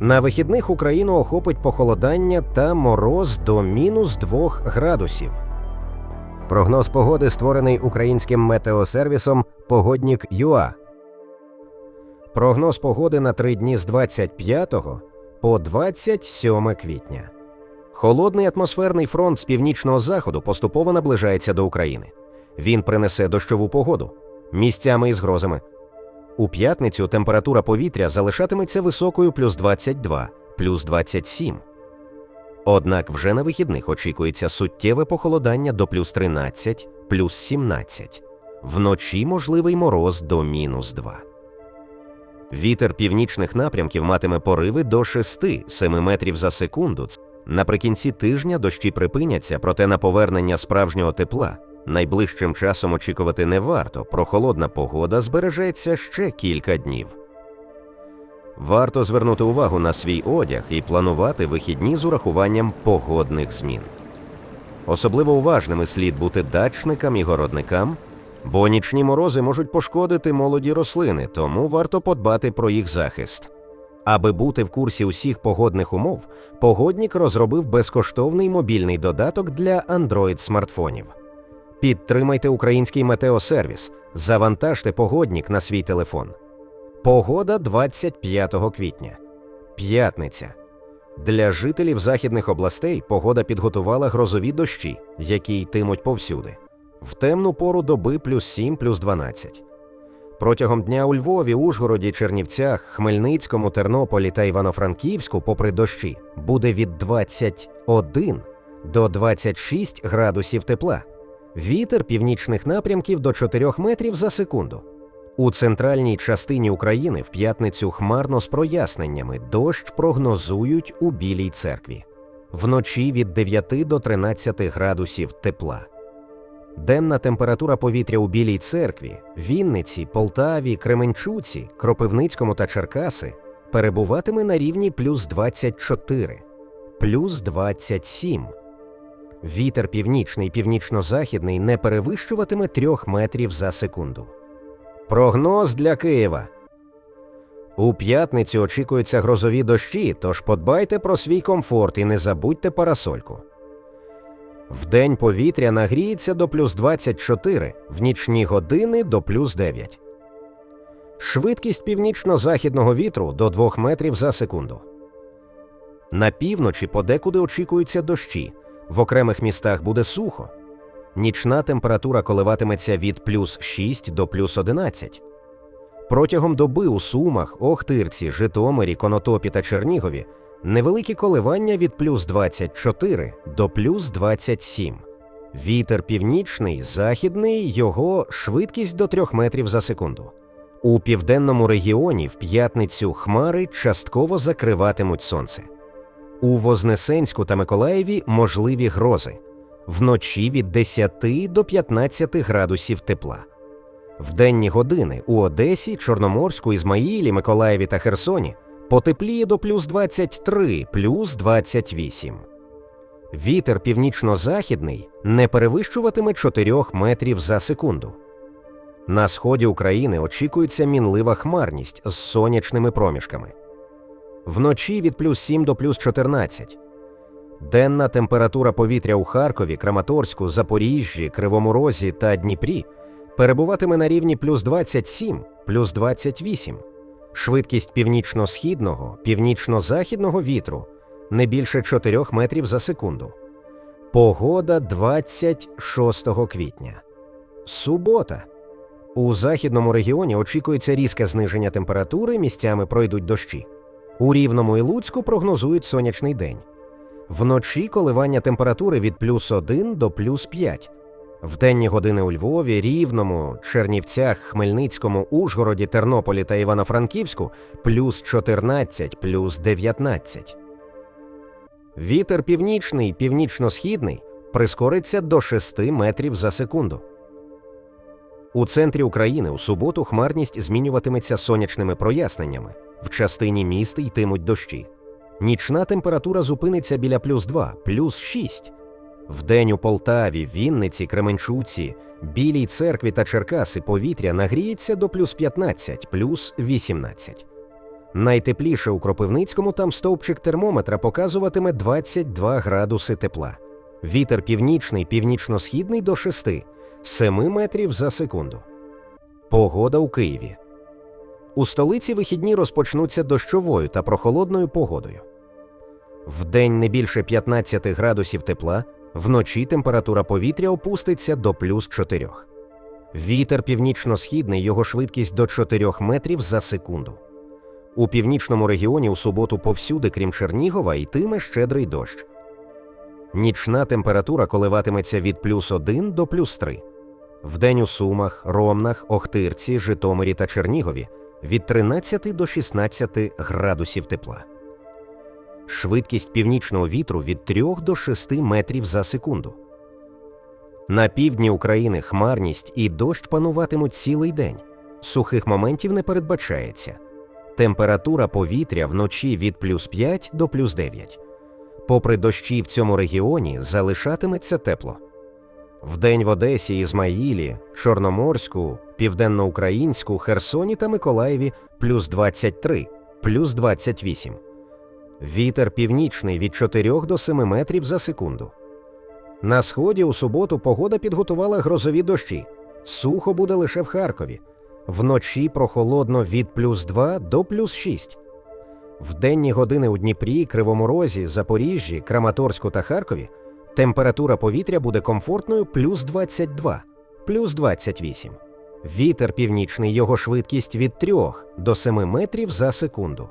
На вихідних Україну охопить похолодання та мороз до мінус 2 градусів. Прогноз погоди створений українським метеосервісом Погоднік ЮА. Прогноз погоди на три дні з 25 по 27 квітня. Холодний атмосферний фронт з північного заходу поступово наближається до України. Він принесе дощову погоду місцями із грозами. У п'ятницю температура повітря залишатиметься високою плюс 22, плюс 27. Однак вже на вихідних очікується суттєве похолодання до плюс 13, плюс 17. Вночі можливий мороз до мінус 2. Вітер північних напрямків матиме пориви до 6-7 метрів за секунду. Наприкінці тижня дощі припиняться, проте на повернення справжнього тепла найближчим часом очікувати не варто, прохолодна погода збережеться ще кілька днів. Варто звернути увагу на свій одяг і планувати вихідні з урахуванням погодних змін. Особливо уважними слід бути дачникам і городникам, бо нічні морози можуть пошкодити молоді рослини, тому варто подбати про їх захист. Аби бути в курсі усіх погодних умов, погоднік розробив безкоштовний мобільний додаток для Android-смартфонів. Підтримайте український метеосервіс, завантажте погоднік на свій телефон. Погода 25 квітня. П'ятниця. Для жителів західних областей погода підготувала грозові дощі, які йтимуть повсюди. В темну пору доби плюс 7, плюс 12. Протягом дня у Львові, Ужгороді, Чернівцях, Хмельницькому, Тернополі та Івано-Франківську, попри дощі, буде від 21 до 26 градусів тепла. Вітер північних напрямків до 4 метрів за секунду. У центральній частині України в п'ятницю хмарно з проясненнями дощ прогнозують у Білій церкві. Вночі від 9 до 13 градусів тепла. Денна температура повітря у Білій церкві, Вінниці, Полтаві, Кременчуці, Кропивницькому та Черкаси перебуватиме на рівні плюс 24, плюс 27. Вітер північний північно-західний не перевищуватиме 3 метрів за секунду. Прогноз для Києва. У п'ятницю очікуються грозові дощі, тож подбайте про свій комфорт і не забудьте парасольку. Вдень повітря нагріється до плюс 24, в нічні години до плюс 9. Швидкість північно-західного вітру до 2 метрів за секунду. На півночі подекуди очікуються дощі. В окремих містах буде сухо. Нічна температура коливатиметься від плюс 6 до плюс 11. Протягом доби у Сумах, Охтирці, Житомирі, Конотопі та Чернігові невеликі коливання від плюс 24 до плюс 27. Вітер північний, західний, його швидкість до 3 метрів за секунду. У південному регіоні в п'ятницю хмари частково закриватимуть сонце. У Вознесенську та Миколаєві можливі грози. Вночі від 10 до 15 градусів тепла. В денні години у Одесі, Чорноморську, Ізмаїлі, Миколаєві та Херсоні потепліє до плюс 23, плюс 28. Вітер північно-західний не перевищуватиме 4 метрів за секунду. На сході України очікується мінлива хмарність з сонячними проміжками. Вночі від плюс 7 до плюс 14. Денна температура повітря у Харкові, Краматорську, Запоріжжі, Кривому Розі та Дніпрі перебуватиме на рівні плюс 27, плюс 28. Швидкість північно-східного, північно-західного вітру не більше 4 метрів за секунду. Погода 26 квітня. Субота. У західному регіоні очікується різке зниження температури, місцями пройдуть дощі. У Рівному і Луцьку прогнозують сонячний день. Вночі коливання температури від плюс 1 до плюс 5. В денні години у Львові, Рівному, Чернівцях, Хмельницькому, Ужгороді, Тернополі та Івано-Франківську плюс 14, плюс 19. Вітер північний, північно-східний прискориться до 6 метрів за секунду. У центрі України у суботу хмарність змінюватиметься сонячними проясненнями. В частині міст йтимуть дощі. Нічна температура зупиниться біля плюс 2, плюс 6. Вдень у Полтаві, Вінниці, Кременчуці, Білій церкві та Черкаси повітря нагріється до плюс 15, плюс 18. Найтепліше у Кропивницькому там стовпчик термометра показуватиме 22 градуси тепла. Вітер північний, північно-східний до 6, 7 метрів за секунду. Погода у Києві. У столиці вихідні розпочнуться дощовою та прохолодною погодою. Вдень не більше 15 градусів тепла, вночі температура повітря опуститься до плюс 4. Вітер північно-східний, його швидкість до 4 метрів за секунду. У північному регіоні у суботу повсюди, крім Чернігова, йтиме щедрий дощ. Нічна температура коливатиметься від плюс 1 до плюс 3. Вдень у Сумах, Ромнах, Охтирці, Житомирі та Чернігові від 13 до 16 градусів тепла. Швидкість північного вітру від 3 до 6 метрів за секунду. На півдні України хмарність і дощ пануватимуть цілий день. Сухих моментів не передбачається. Температура повітря вночі від плюс 5 до плюс 9. Попри дощі в цьому регіоні залишатиметься тепло. Вдень в Одесі, Ізмаїлі, Чорноморську, Південноукраїнську, Херсоні та Миколаєві плюс 23, плюс 28. Вітер північний від 4 до 7 метрів за секунду. На сході у суботу погода підготувала грозові дощі. Сухо буде лише в Харкові. Вночі прохолодно від плюс 2 до плюс 6. В денні години у Дніпрі, Кривому Розі, Запоріжжі, Краматорську та Харкові температура повітря буде комфортною плюс 22, плюс 28. Вітер північний, його швидкість від 3 до 7 метрів за секунду.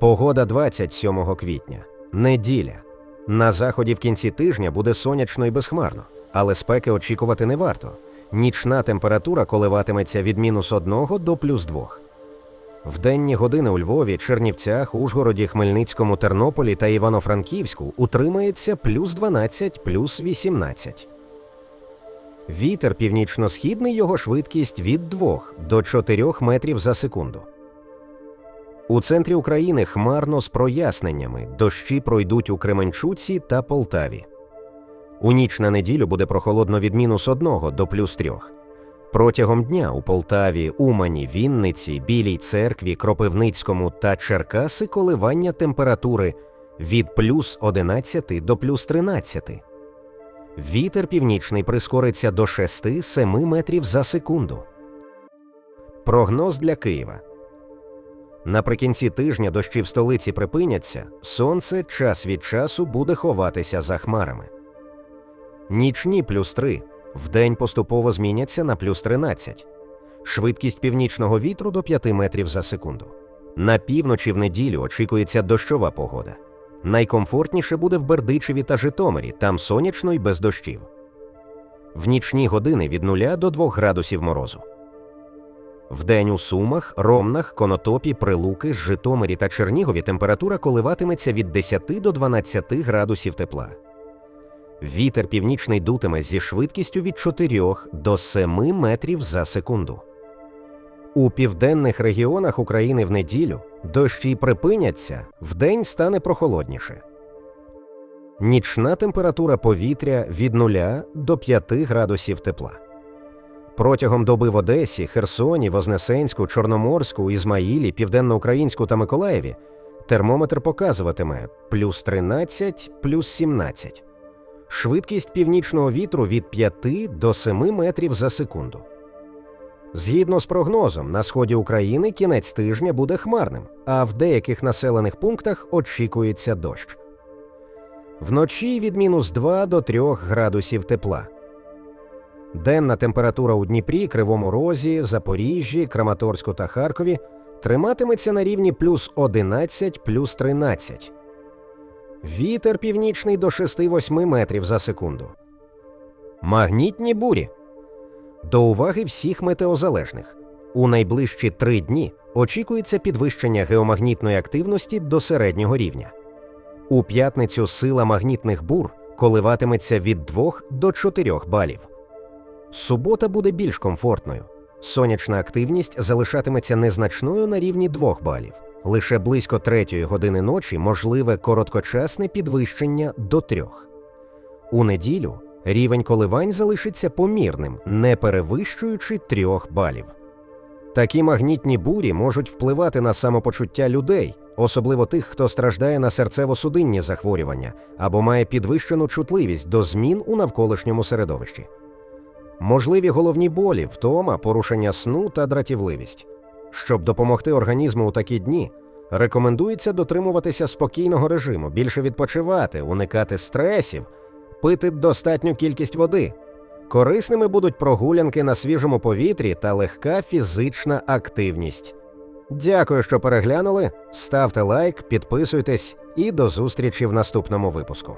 Погода 27 квітня. Неділя. На заході в кінці тижня буде сонячно і безхмарно, але спеки очікувати не варто. Нічна температура коливатиметься від мінус 1 до плюс 2. В денні години у Львові, Чернівцях, Ужгороді, Хмельницькому, Тернополі та Івано-Франківську утримається плюс 12, плюс 18. Вітер північно-східний його швидкість від 2 до 4 метрів за секунду. У центрі України хмарно з проясненнями. Дощі пройдуть у Кременчуці та Полтаві. У ніч на неділю буде прохолодно від мінус 1 до плюс 3. Протягом дня у Полтаві, Умані, Вінниці, Білій церкві, Кропивницькому та Черкаси коливання температури від плюс 11 до плюс 13. Вітер північний прискориться до 6-7 метрів за секунду. Прогноз для Києва. Наприкінці тижня дощі в столиці припиняться, сонце час від часу буде ховатися за хмарами. Нічні плюс 3, вдень поступово зміняться на плюс 13. Швидкість північного вітру до 5 метрів за секунду. На півночі в неділю очікується дощова погода. Найкомфортніше буде в Бердичеві та Житомирі, там сонячно і без дощів. В нічні години від 0 до 2 градусів морозу. Вдень у Сумах, Ромнах, Конотопі, Прилуки, Житомирі та Чернігові температура коливатиметься від 10 до 12 градусів тепла. Вітер північний дутиме зі швидкістю від 4 до 7 метрів за секунду. У південних регіонах України в неділю дощі припиняться, вдень стане прохолодніше. Нічна температура повітря від 0 до 5 градусів тепла. Протягом доби в Одесі, Херсоні, Вознесенську, Чорноморську, Ізмаїлі, Південноукраїнську та Миколаєві термометр показуватиме плюс 13, плюс 17. Швидкість північного вітру від 5 до 7 метрів за секунду. Згідно з прогнозом, на сході України кінець тижня буде хмарним, а в деяких населених пунктах очікується дощ. Вночі від мінус 2 до 3 градусів тепла. Денна температура у Дніпрі, Кривому Розі, Запоріжжі, Краматорську та Харкові триматиметься на рівні плюс 11, плюс 13. Вітер північний до 6-8 метрів за секунду. Магнітні бурі. До уваги всіх метеозалежних. У найближчі три дні очікується підвищення геомагнітної активності до середнього рівня. У п'ятницю сила магнітних бур коливатиметься від 2 до 4 балів. Субота буде більш комфортною. Сонячна активність залишатиметься незначною на рівні 2 балів. Лише близько третьої години ночі можливе короткочасне підвищення до 3. У неділю рівень коливань залишиться помірним, не перевищуючи 3 балів. Такі магнітні бурі можуть впливати на самопочуття людей, особливо тих, хто страждає на серцево-судинні захворювання або має підвищену чутливість до змін у навколишньому середовищі. Можливі головні болі, втома, порушення сну та дратівливість. Щоб допомогти організму у такі дні, рекомендується дотримуватися спокійного режиму, більше відпочивати, уникати стресів, пити достатню кількість води. Корисними будуть прогулянки на свіжому повітрі та легка фізична активність. Дякую, що переглянули. Ставте лайк, підписуйтесь і до зустрічі в наступному випуску.